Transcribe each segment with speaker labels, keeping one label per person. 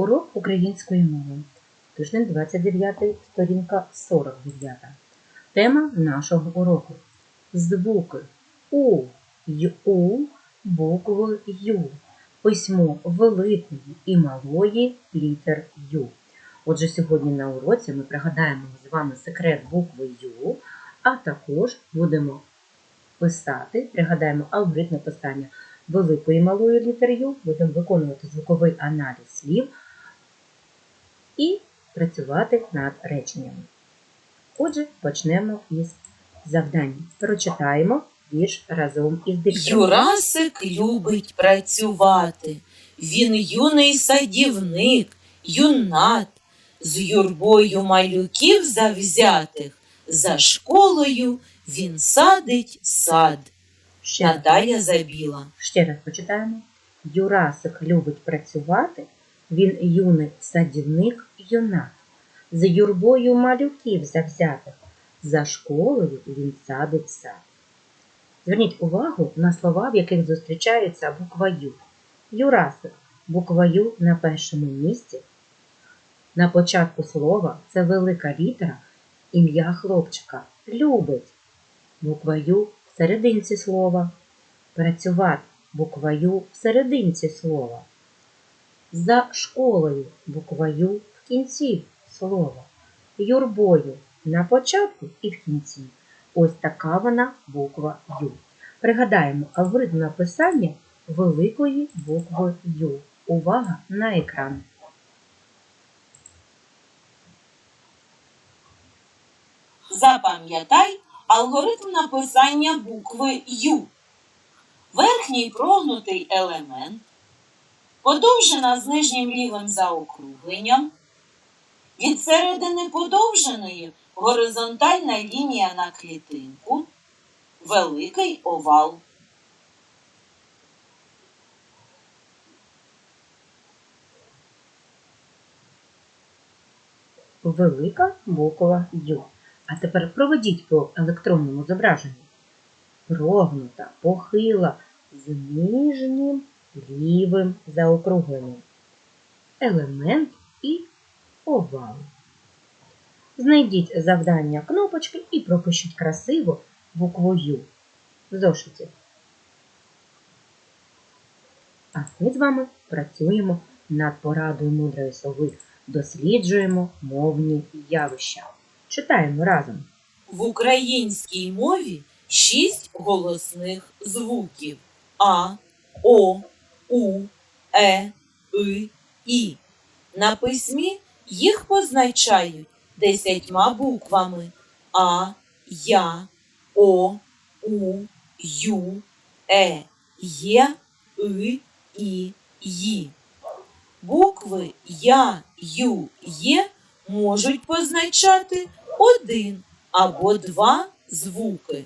Speaker 1: Урок української мови. Тиждень 29, сторінка 49. Тема нашого уроку. Звуки У, Ю, букви Ю. Письмо великої і малої літер Ю. Отже, сьогодні на уроці ми пригадаємо з вами секрет букви Ю, а також будемо писати, пригадаємо алгоритм написання великої і малої літери Ю, будемо виконувати звуковий аналіз слів і працювати над реченнями. Отже, почнемо із завдання. Прочитаємо вірш разом із диктором.
Speaker 2: Юрасик любить працювати. Він юний садівник, юнат, з юрбою малюків завзятих. За школою він садить сад.
Speaker 1: Ще
Speaker 2: Наталя Забіла.
Speaker 1: ще раз почитаємо. Юрасик любить працювати, він юний садівник юнат. З юрбою малюків завзятих. За школою він садить сад. Зверніть увагу на слова, в яких зустрічається буква Ю. Юрасик. Буква Ю на першому місці. На початку слова це велика літера, ім'я хлопчика. Любить. Буква Ю в серединці слова. Працювати. Буква Ю в серединці слова. За школою буква Ю в кінці слова. Юрбою на початку і в кінці. Ось така вона буква Ю. Пригадаємо алгоритм написання великої букви Ю. Увага на екран.
Speaker 2: Запам'ятай алгоритм написання букви Ю. Верхній прогнутий елемент, подовжена з нижнім лівим заокругленням, від середини подовженої горизонтальна лінія на клітинку, великий овал.
Speaker 1: Велика буква Ю. А тепер проведіть по електронному зображенню. Прогнута, похила з нижнім лівим заокругленням. Елемент і овал. Знайдіть завдання кнопочки і пропишіть красиво букву Ю в зошиті. А ми з вами працюємо над порадою мудрої сови, досліджуємо мовні явища. Читаємо разом.
Speaker 2: В українській мові шість голосних звуків А, О, У, Е, И, І. На письмі їх позначають десятьма буквами А, Я, О, У, Ю, Е, Є, И, І, Ї. Букви Я, Ю, Є можуть позначати один або два звуки.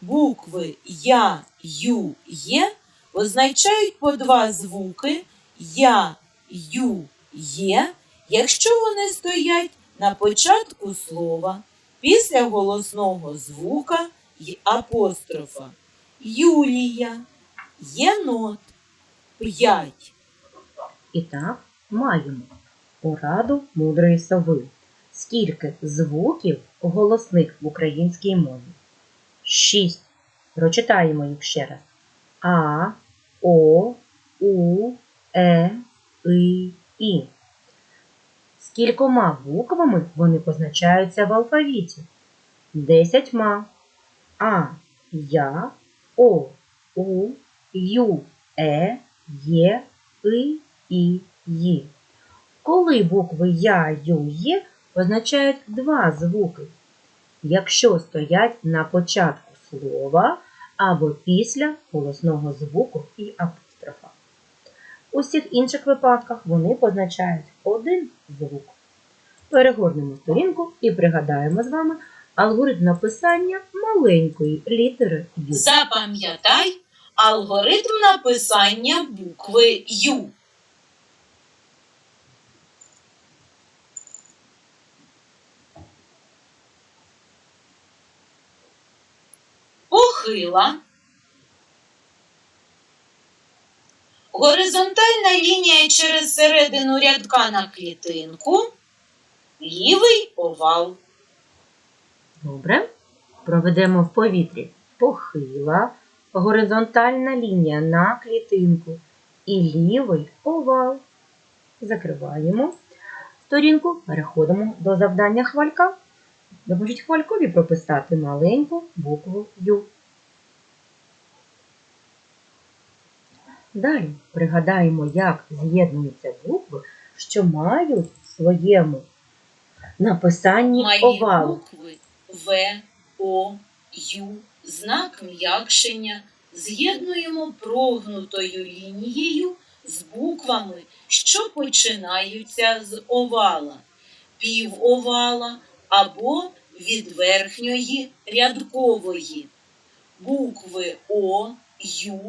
Speaker 2: Букви Я, Ю, Є означають по два звуки Я, Ю, Є, якщо вони стоять на початку слова після голосного звука й апострофа. Юлія, єнот, п'ять.
Speaker 1: І так маємо пораду мудрої сови. Скільки звуків голосних в українській мові? Шість. Прочитаємо їх ще раз. А, О, У, Е, И, І. Скількома буквами вони позначаються в алфавіті? Десятьма. А, Я, О, У, Ю, Е, Є, И, І, Ї. Коли букви Я, Ю, Є означають два звуки, якщо стоять на початку слова або після голосного звуку і апострофа. У всіх інших випадках вони позначають один звук. Перегорнемо сторінку і пригадаємо з вами алгоритм написання маленької літери Ю.
Speaker 2: Запам'ятай алгоритм написання букви Ю. Похила, Горизонтальна лінія через середину рядка на клітинку. Лівий овал.
Speaker 1: Добре. Проведемо в повітрі. Похила, горизонтальна лінія на клітинку і лівий овал. Закриваємо сторінку, переходимо до завдання хвалька. Допоможіть хвалькові прописати маленьку букву Ю. Далі пригадаємо, як з'єднуються букви, що мають в своєму написанні овал.
Speaker 2: букви В, О, Ю, знак м'якшення з'єднуємо прогнутою лінією з буквами, що починаються з овала, півовала або від верхньої рядкової. Букви О, Ю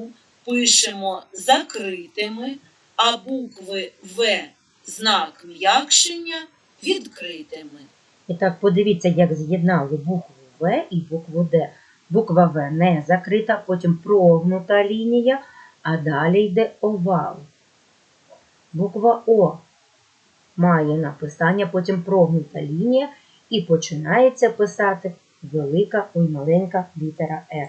Speaker 2: пишемо закритими, а букви В знак м'якшення відкритими.
Speaker 1: І так, подивіться, як з'єднали букву В і букву Д. Буква В не закрита, потім прогнута лінія, а далі йде овал. Буква О має написання, потім прогнута лінія і починається писати велика ой маленька літера Р.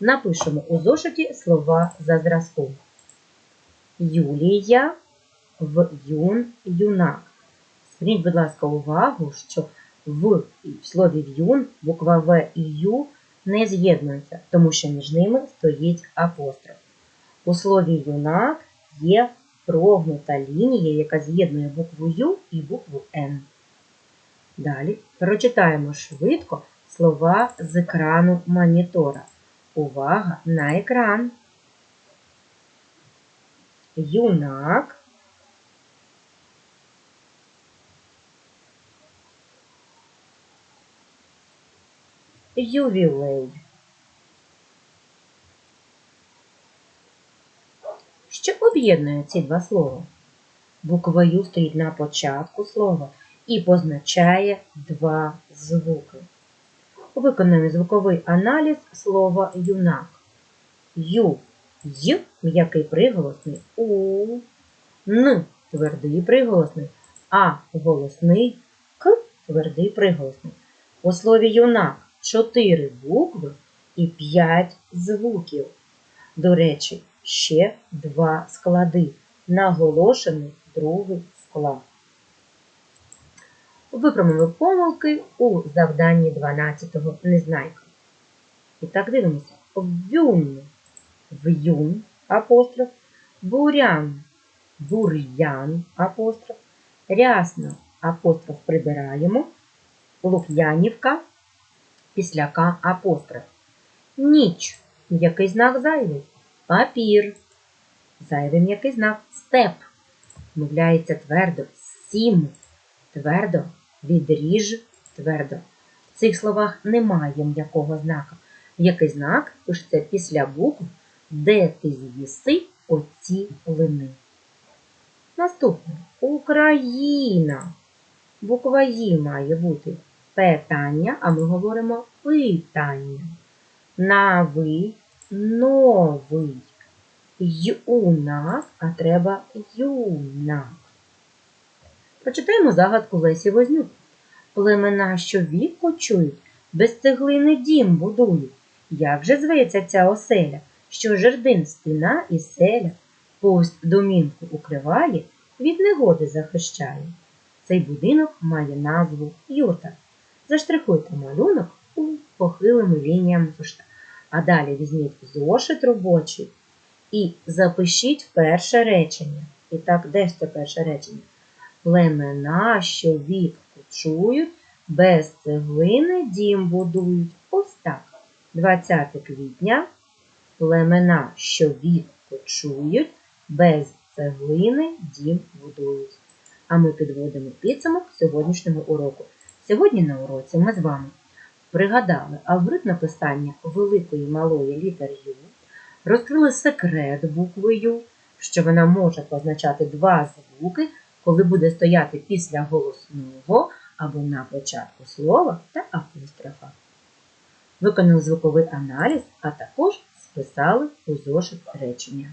Speaker 1: Напишемо у зошиті слова за зразком. Юлія, в юн, юнак. Зверніть, будь ласка, увагу, що в слові в'юн буква В і Ю не з'єднуються, тому що між ними стоїть апостроф. У слові юнак є прогнута лінія, яка з'єднує букву Ю і букву Н. Далі прочитаємо швидко слова з екрану монітора. Увага на екран. Юнак. Ювілей. Що об'єднує ці два слова? Буква Ю стоїть на початку слова і позначає два звуки. Виконуємо звуковий аналіз слова юнак. Ю Й м'який приголосний У, Н твердий приголосний, А голосний К твердий приголосний. У слові юнак чотири букви і п'ять звуків. До речі, ще два склади. Наголошений другий склад. Виправимо помилки у завданні 12-го незнайка. І так дивимося. Вюн, в'юн, апостроф, бурян, бур'ян, апостроф, рясно, апостроф прибираємо, лук'янівка, після К апостроф. Ніч, м'який знак зайвий, папір, зайвий м'який знак, степ, мовляється твердо, сім, твердо, відріж, твердо. В цих словах немає м'якого знака. М'який знак пишеться після букв, де ти з'їси оці лини. Наступне Україна. Буква І має бути питання, а ми говоримо питання. Навий, новий. Юнак, а треба юнак. Прочитаємо загадку Лесі Вознюк. Племена, що вік кочують, без цеглини дім будують. Як же зветься ця оселя, що жердин стіна і селя, повсть домінку укриває, від негоди захищає. Цей будинок має назву юрта. Заштрихуйте малюнок у похилими лініям зошита. А далі візьміть зошит робочий і запишіть перше речення. І так, де ж це перше речення? Племена, що вік кочують, без цеглини дім будують. Ось так. 20 квітня. Племена, що вік кочують, без цеглини дім будують. А ми підводимо підсумок сьогоднішнього уроку. Сьогодні на уроці ми з вами пригадали алгоритм написання великої малої літер Ю, розкрили секрет букви Ю, що вона може позначати два звуки, коли буде стояти після голосного або на початку слова та апострофа. Виконали звуковий аналіз, а також списали у зошит речення.